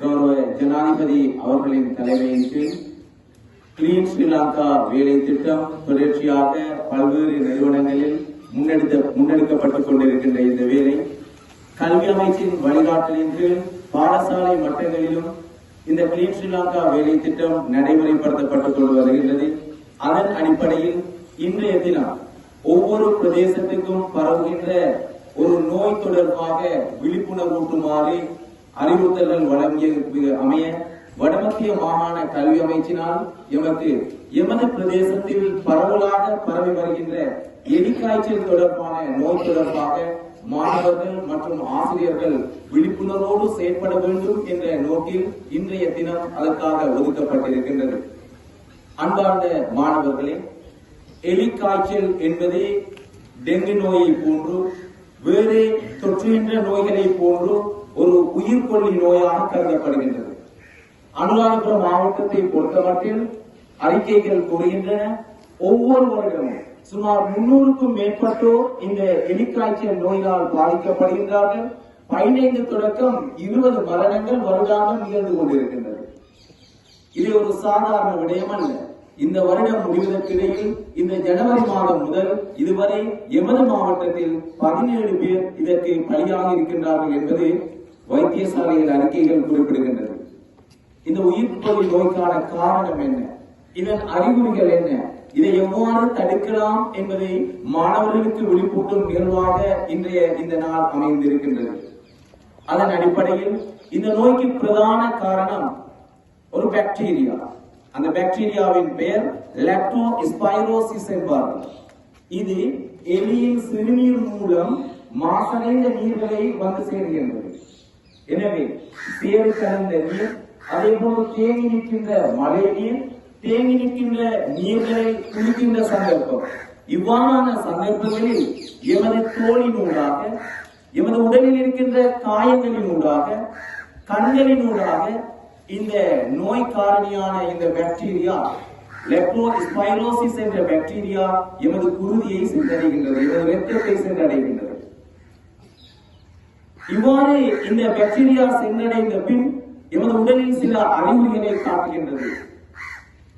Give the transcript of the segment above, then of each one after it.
ஜனாதிபதி அவர்களின் தலைமையின் கீழ் கிளீன் ஸ்ரீலங்கா வேலை திட்டம் தொடர்ச்சியாக பல்வேறு நிறுவனங்களில் முன்னெடுத்த முன்னெடுக்கப்பட்டுக் கொண்டிருக்கின்ற இந்த வேலை. கல்வி அமைச்சின் வழிகாட்டலின் கீழ் பாடசாலை மட்டங்களிலும் இந்த கிளீன் ஸ்ரீலங்கா வேலை திட்டம் நடைமுறைப்படுத்தப்பட்டுக் கொண்டு வருகின்றது. அதன் அடிப்படையில் இன்றைய தினம் ஒவ்வொரு பிரதேசத்துக்கும் பரவுகின்ற ஒரு நோய் தொடர்பாக விழிப்புணர்வூட்டுமாறு அறிவுறுத்தல்கள் வழங்கிய அமைய வடமத்திய மாகாண கல்வி அமைச்சினால் எமக்கு எமது பிரதேசத்தில் பரவலாக பரவி வருகின்ற எலிக்காய்ச்சல் தொடர்பான நோய் தொடர்பாக மாணவர்கள் மற்றும் ஆசிரியர்கள் விழிப்புணர்வோடு செயற்பட வேண்டும் என்ற நோக்கில் இன்றைய தினம் அதற்காக ஒதுக்கப்பட்டிருக்கின்றது. அன்பார்ந்த மாணவர்களே எலிக்காய்ச்சல் என்பது டெங்கு நோயை போன்று வேறு தொற்றுகின்ற நோய்களை போன்று உயிர்கொல்லி நோயாக கருதப்படுகின்றது. அனுராதபுரம் மாவட்டத்தை பொறுத்தமட்டில் அறிக்கைகள் கூறுகின்றன. ஒவ்வொரு வருடமும் சுமார் முன்னூறுக்கும் மேற்பட்டோர் இந்த எலிக்காய்ச்சல் நோயினால் பாதிக்கப்படுகின்றார்கள். பதினைந்து தொடக்கம் இருபது மரணங்கள் வருடாமல் நிகழ்ந்து கொண்டிருக்கின்றது. இது ஒரு சாதாரண விடயம் அல்ல. இந்த வருடம் முடிவதற்கிடையில் இந்த ஜனவரி மாதம் முதல் இதுவரை எமது மாவட்டத்தில் பதினேழு பேர் இதற்கு பலியாக இருக்கின்றார்கள் என்பது வைத்தியசாலையின் அறிக்கைகள் குறிப்பிடுகின்றது இந்த உயிர்கொல்லி நோய்க்கான காரணம் என்ன? இதன் அறிகுறிகள் என்ன? இதை எவ்வாறு தடுக்கலாம் என்பதை மாணவர்களுக்கு விழிப்பூட்டும் நிகழ்வாக இன்றைய இந்த நாள் அமைந்திருக்கின்றது. அதன் அடிப்படையில் இந்த நோய்க்கு பிரதான காரணம் ஒரு பாக்டீரியா அந்த பாக்டீரியாவின் பெயர் லெப்டோ ஸ்பைரோசிஸ் என்பார்கள் இது எலியின் சிறுநீர் மூலம் மாசடைந்த நீர்களை வந்து சேர்கின்றது. எனவே சேறு கலந்த நீர் அதே போல தேங்கி நிற்கின்ற மழை நீர் தேங்கி நிற்கின்ற நீர்களை குளிக்கின்ற சந்தர்ப்பம். இவ்வாறான சந்தர்ப்பங்களில் எமது தோலின் ஊடாக எமது உடலில் இருக்கின்ற காயங்களின் ஊடாக கண்களின் ஊடாக இந்த நோய் காரணியான இந்த பாக்டீரியா லெப்டோஸ்பைரோசிஸ் என்ற பாக்டீரியா எமது குருதியை சென்றடைகின்றது எமது ரத்தத்தை சென்றடைகின்றது. இவ்வாறு இந்த பாக்டீரியா சென்றடைந்த பின் எமது உடலில் சில அறிகுறிகளை காட்டுகின்றது.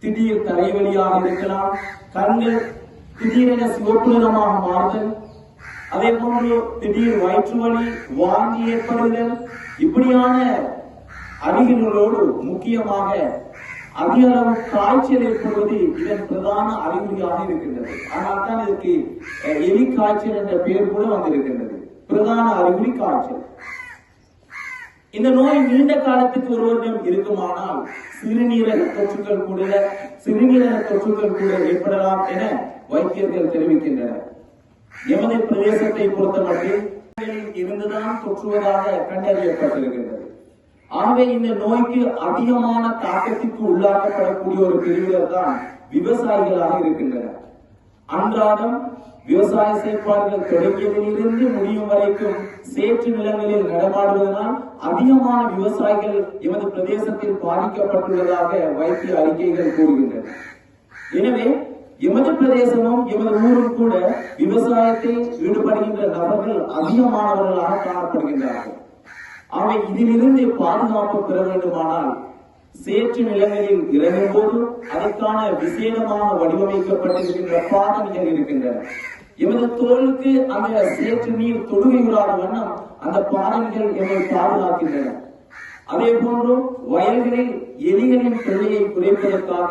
திடீர் தலைவலியாக இருக்கலாம் கண்கள் திடீரென சிவப்பு நிறமாக மாறுதல் அதே போன்று திடீர் வயிற்று வலி வாந்தி ஏற்படுதல் இப்படியான அறிகுறிகளோடு முக்கியமாக அதிக அளவு காய்ச்சல் ஏற்படுவது இதன் பிரதான அறிகுறியாக இருக்கின்றது. ஆனால் தான் இதற்கு அஹ், எலி காய்ச்சல் என்ற பெயர் கூட வந்திருக்கின்றது. பிரதான அறிகுறி காய்ச்சல் இந்த நோய் நீண்ட காலத்துக்கு ஒருவரிடம் இருக்குமானால் சிறுநீரக தொற்றுக்கள் கூட சிறுநீரக தொற்றுகள் கூட ஏற்படலாம் என வைத்தியர்கள் தெரிவிக்கின்றனர். எமது பிரதேசத்தை பொறுத்தமட்டில் இருந்துதான் தொற்றுவதாக கண்டறியப்பட்டிருக்கின்றது. ஆகவே இந்த நோய்க்கு அதிகமான தாக்கத்திற்கு உள்ளாக்கப்படக்கூடிய ஒரு பிரிவினர் தான் விவசாயிகளாக இருக்கின்றனர். அன்றாடம் விவசாய செயற்பாடுகள் தொடங்கியதிலிருந்து முடியும் வரைக்கும் சேற்று நிலங்களில் நடமாடுவதனால் அதிகமான விவசாயிகள் எமது பிரதேசத்தில் பாதிக்கப்பட்டுள்ளதாக வைத்திய அறிக்கைகள் கூறுகின்றன. எனவே எமது பிரதேசமும் எமது ஊரும் கூட விவசாயத்தில் ஈடுபடுகின்ற நபர்கள் அதிகமானவர்களாக காணப்படுகின்றார்கள். அவை இதிலிருந்து பாதுகாப்பு பெற வேண்டுமானால் சேற்று நிலங்களில் இறங்கும் போது அதற்கான விசேடமாக வடிவமைக்கப்பட்டிருக்கின்ற பாதணிகள் இருக்கின்றன. எமது தோளுக்கு அந்த சேற்று நீர் தொடுகைகளான வண்ணம் அந்த பாடல்கள் எங்களை பாதுகாக்கின்றன. அதே போன்று வயல்களில் எலிகளின் தொழிலை குறைப்பதற்காக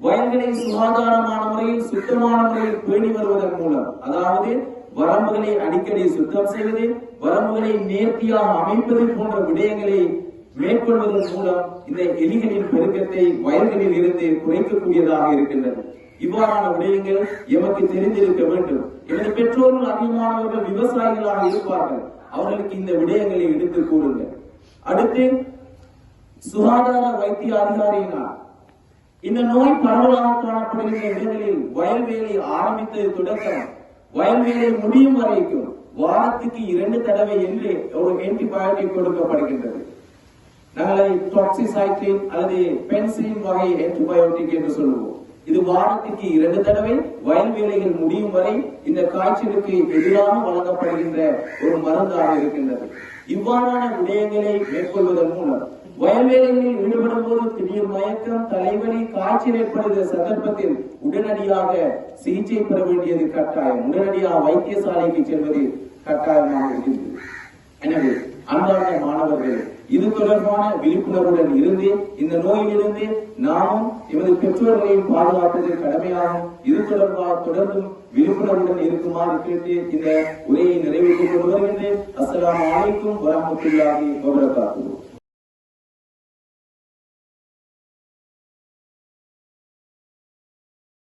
வயல்களை சுகாதாரமான முறையில் சுத்தமான முறையில் பேணி வருவதன் மூலம் அதாவது வரம்புகளை அடிக்கடி சுத்தம் செய்வது வரம்புகளை நேர்த்தியாக அமைப்பது போன்ற விடயங்களை மேற்கொள்வதன் மூலம் இந்த எலிகளின் பெருக்கத்தை வயல்களில் இருந்து குறைக்கக்கூடியதாக இருக்கின்றது. இவ்வாறான விடயங்கள் எமக்கு தெரிந்திருக்க வேண்டும். எனது பெற்றோர்கள் அதிகமானவர்கள் விவசாயிகளாக இருப்பார்கள். அவர்களுக்கு இந்த விடயங்களை எடுத்து கூறுங்கள். அடுத்து சுகாதார வைத்திய அதிகாரியினால். இந்த நோய் பரவலாக காணப்படுகின்ற இடங்களில் வயல்வேலை ஆரம்பித்தது தொடக்கம். வயல்வேலை முடியும் வரைக்கும் வாரத்துக்கு இரண்டு தடவை என்று ஒரு ஆன்டிபயோட்டிக் கொடுக்கப்படுகின்றது. நாங்கள் டாக்ஸிசைக்ளின் அல்லது பென்சிலின் வகை ஆன்டிபயோட்டிக் என்று சொல்லுவோம். இது வாரத்திற்கு இரண்டு தடவை வயல் வேலைகள் முடியும் வரை இந்த காய்ச்சலுக்கு எதிராக வழங்கப்படுகின்ற ஒரு மருந்தாக இருக்கின்றது. இவ்வாறான விடயங்களை மேற்கொள்வதன் மூலம் வயல்வேலைகளில் ஈடுபடும் போது திடீர் மயக்கம் தலைவலி காய்ச்சல் ஏற்படுகிற சந்தர்ப்பத்தில் உடனடியாக சிகிச்சை பெற வேண்டியது கட்டாயம். உடனடியாக வைத்தியசாலைக்கு செல்வது கட்டாயமாக இருக்கின்றது. எனவே அன்றாடைய மாணவர்களே இது தொடர்பான விழிப்புணர்வுடன் இருந்து இந்த நோயிலிருந்து நாமும் எமது பெற்றோர்களையும் பாதுகாப்பதில் கடமையாகும் இது தொடர்பாக தொடர்ந்தும் விழிப்புணர்வுடன் இருக்குமாறு கேட்டு இந்த உரையை நிறைவேற்றிக் கொண்டு வருகின்றேன் அஸ்ஸலாமு அலைக்கும் வரஹ்மத்துல்லாஹி வபரகாத்துஹு.